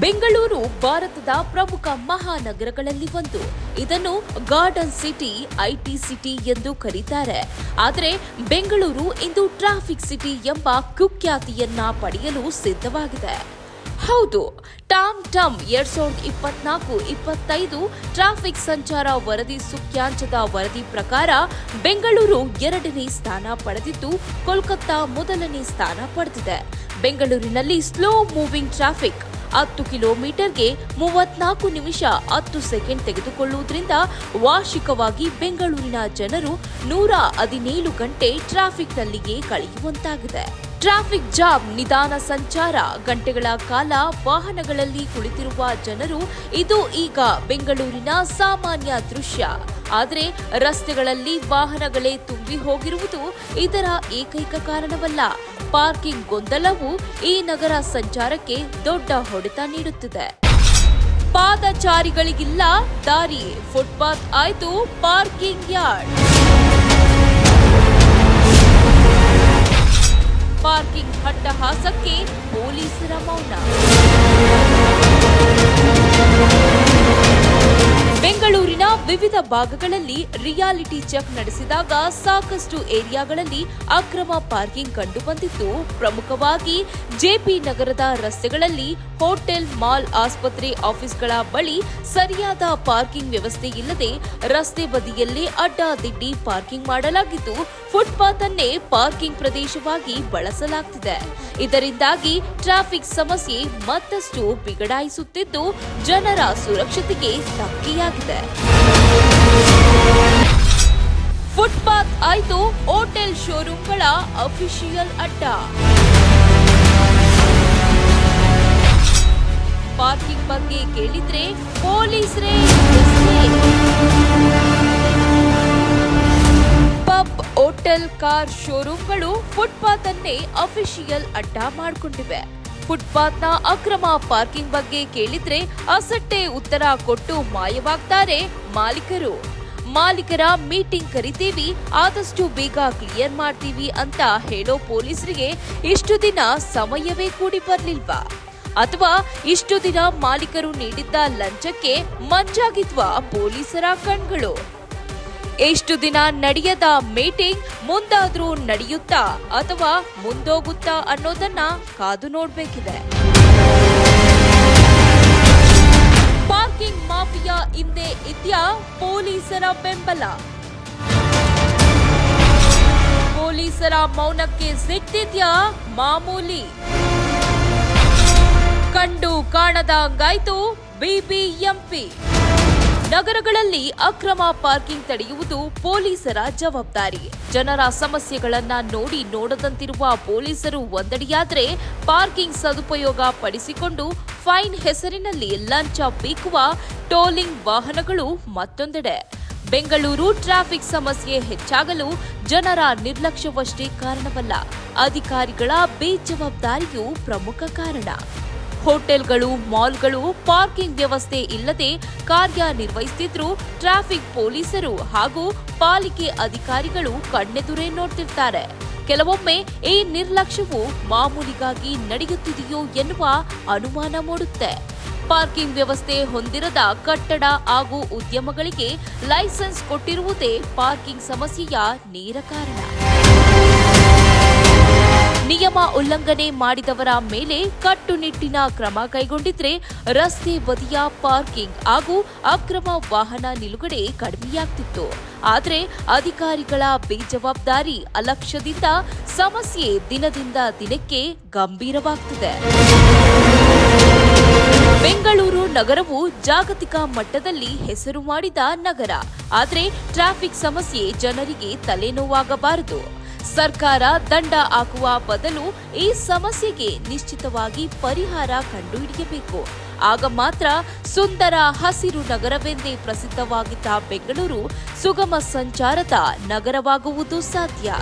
ಬೆಂಗಳೂರು, ಭಾರತದ ಪ್ರಮುಖ ಮಹಾನಗರಗಳಲ್ಲಿ ಒಂದು. ಇದನ್ನು ಗಾರ್ಡನ್ ಸಿಟಿ, ಐಟಿ ಸಿಟಿ ಎಂದು ಕರೀತಾರೆ. ಆದರೆ ಬೆಂಗಳೂರು ಇಂದು ಟ್ರಾಫಿಕ್ ಸಿಟಿ ಎಂಬ ಕುಖ್ಯಾತಿಯನ್ನ ಪಡೆಯಲು ಸಿದ್ಧವಾಗಿದೆ. ಹೌದು, ಟಾಮ್ ಟಮ್ ಎರಡ್ ಸಾವಿರದ ಇಪ್ಪತ್ನಾಲ್ಕು, ಇಪ್ಪತ್ತೈದು ಟ್ರಾಫಿಕ್ ಸಂಚಾರ ವರದಿ ಸುಖ್ಯಾಂಶದ ವರದಿ ಪ್ರಕಾರ ಬೆಂಗಳೂರು ಎರಡನೇ ಸ್ಥಾನ ಪಡೆದಿದ್ದು, ಕೋಲ್ಕತ್ತಾ ಮೊದಲನೇ ಸ್ಥಾನ ಪಡೆದಿದೆ. ಬೆಂಗಳೂರಿನಲ್ಲಿ ಸ್ಲೋ ಮೂವಿಂಗ್ ಟ್ರಾಫಿಕ್ ಹತ್ತು ಕಿಲೋಮೀಟರ್ಗೆ ಮೂವತ್ನಾಲ್ಕು ನಿಮಿಷ ಹತ್ತು ಸೆಕೆಂಡ್ ತೆಗೆದುಕೊಳ್ಳುವುದರಿಂದ ವಾರ್ಷಿಕವಾಗಿ ಬೆಂಗಳೂರಿನ ಜನರು ನೂರ ಹದಿನೇಳು ಗಂಟೆ ಟ್ರಾಫಿಕ್ನಲ್ಲಿಯೇ ಕಳೆಯುವಂತಾಗಿದೆ. ಟ್ರಾಫಿಕ್ ಜಾಮ್, ನಿಧಾನ ಸಂಚಾರ, ಗಂಟೆಗಳ ಕಾಲ ವಾಹನಗಳಲ್ಲಿ ಕುಳಿತಿರುವ ಜನರು ಇದು ಈಗ ಬೆಂಗಳೂರಿನ ಸಾಮಾನ್ಯ ದೃಶ್ಯ. ಆದರೆ ರಸ್ತೆಗಳಲ್ಲಿ ವಾಹನಗಳೇ ತುಂಬಿ ಹೋಗಿರುವುದು ಇದರ ಏಕೈಕ ಕಾರಣವಲ್ಲ. ಪಾರ್ಕಿಂಗ್ ಗೊಂದಲವು ಈ ನಗರ ಸಂಚಾರಕ್ಕೆ ದೊಡ್ಡ ಹೊಡೆತ ನೀಡುತ್ತಿದೆ. ಪಾದಚಾರಿಗಳಿಗಿಲ್ಲ, ದಾರಿ ಫುಟ್ಪಾತ್ ಆಯ್ತು ಪಾರ್ಕಿಂಗ್ ಯಾರ್ಡ್. ಪಾರ್ಕಿಂಗ್ ಹಟ್ಟಹಾಸಕ್ಕೆ ಪೊಲೀಸರ ಮೌನ. ವಿವಿಧ ಭಾಗಗಳಲ್ಲಿ ರಿಯಾಲಿಟಿ ಚೆಕ್ ನಡೆಸಿದಾಗ ಸಾಕಷ್ಟು ಏರಿಯಾಗಳಲ್ಲಿ ಅಕ್ರಮ ಪಾರ್ಕಿಂಗ್ ಕಂಡುಬಂದಿದ್ದು, ಪ್ರಮುಖವಾಗಿ ಜೆಪಿ ನಗರದ ರಸ್ತೆಗಳಲ್ಲಿ ಹೋಟೆಲ್, ಮಾಲ್, ಆಸ್ಪತ್ರೆ, ಆಫೀಸ್ಗಳ ಬಳಿ ಸರಿಯಾದ ಪಾರ್ಕಿಂಗ್ ವ್ಯವಸ್ಥೆ ಇಲ್ಲದೆ ರಸ್ತೆ ಬದಿಯಲ್ಲೇ ಅಡ್ಡಾದಿಡ್ಡಿ ಪಾರ್ಕಿಂಗ್ ಮಾಡಲಾಗಿದ್ದು ಫುಟ್ಪಾತ್ ಅನ್ನೇ ಪಾರ್ಕಿಂಗ್ ಪ್ರದೇಶವಾಗಿ ಬಳಸಲಾಗ್ತಿದೆ. ಇದರಿಂದಾಗಿ ಟ್ರಾಫಿಕ್ ಸಮಸ್ಯೆ ಮತ್ತಷ್ಟು ಬಿಗಡಾಯಿಸುತ್ತಿದ್ದು, ಜನರ ಸುರಕ್ಷತೆಗೆ ಧಕ್ಕೆಯಾಗಿದೆ. ಫುಟ್ಪಾತ್ ಆಯ್ತು ಹೋಟೆಲ್ ಶೋರೂಮ್ಗಳ ಅಫಿಷಿಯಲ್ ಅಡ್ಡ. ಪಾರ್ಕಿಂಗ್ ಬಗ್ಗೆ ಕೇಳಿದ್ರೆ ಪೊಲೀಸರೇ ಪಬ್ ಹೋಟೆಲ್ ಕಾರ್ ಶೋರೂಮ್ಗಳು ಫುಟ್ಪಾತ್ ಅನ್ನೇ ಅಫಿಷಿಯಲ್ ಅಡ್ಡ ಮಾಡಿಕೊಂಡಿವೆ. ಫುಟ್ಪಾತ್ನ ಅಕ್ರಮ ಪಾರ್ಕಿಂಗ್ ಬಗ್ಗೆ ಕೇಳಿದ್ರೆ ಅಸಟ್ಟೆ ಉತ್ತರ ಕೊಟ್ಟು ಮಾಯವಾಗ್ತಾರೆ ಮಾಲೀಕರು. ಮಾಲೀಕರ ಮೀಟಿಂಗ್ ಕರಿತೀವಿ, ಆದಷ್ಟು ಬೇಗ ಕ್ಲಿಯರ್ ಮಾಡ್ತೀವಿ ಅಂತ ಹೇಳೋ ಪೊಲೀಸರಿಗೆ ಇಷ್ಟು ದಿನ ಸಮಯವೇ ಕೂಡಿ ಬರ್ಲಿಲ್ವಾ? ಅಥವಾ ಇಷ್ಟು ದಿನ ಮಾಲೀಕರು ನೀಡಿದ್ದ ಲಂಚಕ್ಕೆ ಮಂಜಾಗಿದ್ವಾ ಪೊಲೀಸರ ಕಣ್ಗಳು? ಎಷ್ಟು ದಿನ ನಡೆಯದ ಮೀಟಿಂಗ್ ಮುಂದಾದ್ರೂ ನಡೆಯುತ್ತಾ ಅಥವಾ ಮುಂದೋಗುತ್ತಾ ಅನ್ನೋದನ್ನ ಕಾದು ನೋಡ್ಬೇಕಿದೆ. ಪಾರ್ಕಿಂಗ್ ಮಾಫಿಯಾ ಹಿಂದೆ ಇದೆಯಾ ಪೊಲೀಸರ ಬೆಂಬಲ? ಪೊಲೀಸರ ಮೌನಕ್ಕೆ ಸಿಟ್ಟಿದ್ಯಾ ಮಾಮೂಲಿ? ಕಂಡು ಕಾಣದ ಕಾಣದಂಗಾಯ್ತು ಬಿಬಿಎಂಪಿ. ನಗರಗಳಲ್ಲಿ ಅಕ್ರಮ ಪಾರ್ಕಿಂಗ್ ತಡೆಯುವುದು ಪೊಲೀಸರ ಜವಾಬ್ದಾರಿ. ಜನರ ಸಮಸ್ಯೆಗಳನ್ನ ನೋಡಿ ನೋಡದಂತಿರುವ ಪೊಲೀಸರು ಒಂದಡಿಯಾದ್ರೆ ಪಾರ್ಕಿಂಗ್ ಸದುಪಯೋಗ ಪಡಿಸಿಕೊಂಡು ಫೈನ್ ಹೆಸರಿನಲ್ಲಿ ಲಂಚ ಬೀಕುವ ಟೋಲಿಂಗ್ ವಾಹನಗಳು ಮತ್ತೊಂದೆಡೆ. ಬೆಂಗಳೂರು ಟ್ರಾಫಿಕ್ ಸಮಸ್ಯೆ ಹೆಚ್ಚಾಗಲು ಜನರ ನಿರ್ಲಕ್ಷ್ಯವಷ್ಟೇ ಕಾರಣವಲ್ಲ. ಅಧಿಕಾರಿಗಳ ಬೇಜವಾಬ್ದಾರಿಯೂ ಪ್ರಮುಖ ಕಾರಣ. ಹೋಟೆಲ್ಗಳು, ಮಾಲ್ಗಳು, ಪಾರ್ಕಿಂಗ್ ವ್ಯವಸ್ಥೆ ಇಲ್ಲದೆ ಕಾರ್ಯನಿರ್ವಹಿಸುತ್ತಿದ್ರು ಟ್ರಾಫಿಕ್ ಪೊಲೀಸರು ಹಾಗೂ ಪಾಲಿಕೆ ಅಧಿಕಾರಿಗಳು ಕಣ್ಣೆದುರೇ ನೋಡ್ತಿರ್ತಾರೆ. ಕೆಲವೊಮ್ಮೆ ಈ ನಿರ್ಲಕ್ಷ್ಯವು ಮಾಮೂಲಿಗಾಗಿ ನಡೆಯುತ್ತಿದೆಯೋ ಎನ್ನುವ ಅನುಮಾನ ಮೂಡುತ್ತೆ. ಪಾರ್ಕಿಂಗ್ ವ್ಯವಸ್ಥೆ ಹೊಂದಿರದ ಕಟ್ಟಡ ಹಾಗೂ ಉದ್ಯಮಗಳಿಗೆ ಲೈಸೆನ್ಸ್ ಕೊಟ್ಟಿರುವುದೇ ಪಾರ್ಕಿಂಗ್ ಸಮಸ್ಯೆಯ ನೇರ ಕಾರಣ. ನಿಯಮ ಉಲ್ಲಂಘನೆ ಮಾಡಿದವರ ಮೇಲೆ ಕಟ್ಟುನಿಟ್ಟಿನ ಕ್ರಮ ಕೈಗೊಂಡಿದ್ರೆ ರಸ್ತೆ ಬದಿಯ ಪಾರ್ಕಿಂಗ್ ಹಾಗೂ ಅಕ್ರಮ ವಾಹನ ನಿಲುಗಡೆ ಕಡಿಮೆಯಾಗ್ತಿತ್ತು. ಆದರೆ ಅಧಿಕಾರಿಗಳ ಬೇಜವಾಬ್ದಾರಿ ಅಲಕ್ಷ್ಯದಿಂದ ಸಮಸ್ಯೆ ದಿನದಿಂದ ದಿನಕ್ಕೆ ಗಂಭೀರವಾಗ್ತಿದೆ. ಬೆಂಗಳೂರು ನಗರವು ಜಾಗತಿಕ ಮಟ್ಟದಲ್ಲಿ ಹೆಸರು ಮಾಡಿದ ನಗರ. ಆದರೆ ಟ್ರಾಫಿಕ್ ಸಮಸ್ಯೆ ಜನರಿಗೆ ತಲೆನೋವಾಗಬಾರದು. ಸರ್ಕಾರ ದಂಡ ಹಾಕುವ ಬದಲು ಈ ಸಮಸ್ಯೆಗೆ ನಿಶ್ಚಿತವಾಗಿ ಪರಿಹಾರ ಕಂಡುಹಿಡಿಯಬೇಕು. ಆಗ ಮಾತ್ರ ಸುಂದರ ಹಸಿರು ನಗರವೆಂದೇ ಪ್ರಸಿದ್ಧವಾಗಿದ್ದ ಬೆಂಗಳೂರು ಸುಗಮ ಸಂಚಾರದ ನಗರವಾಗುವುದು ಸಾಧ್ಯ.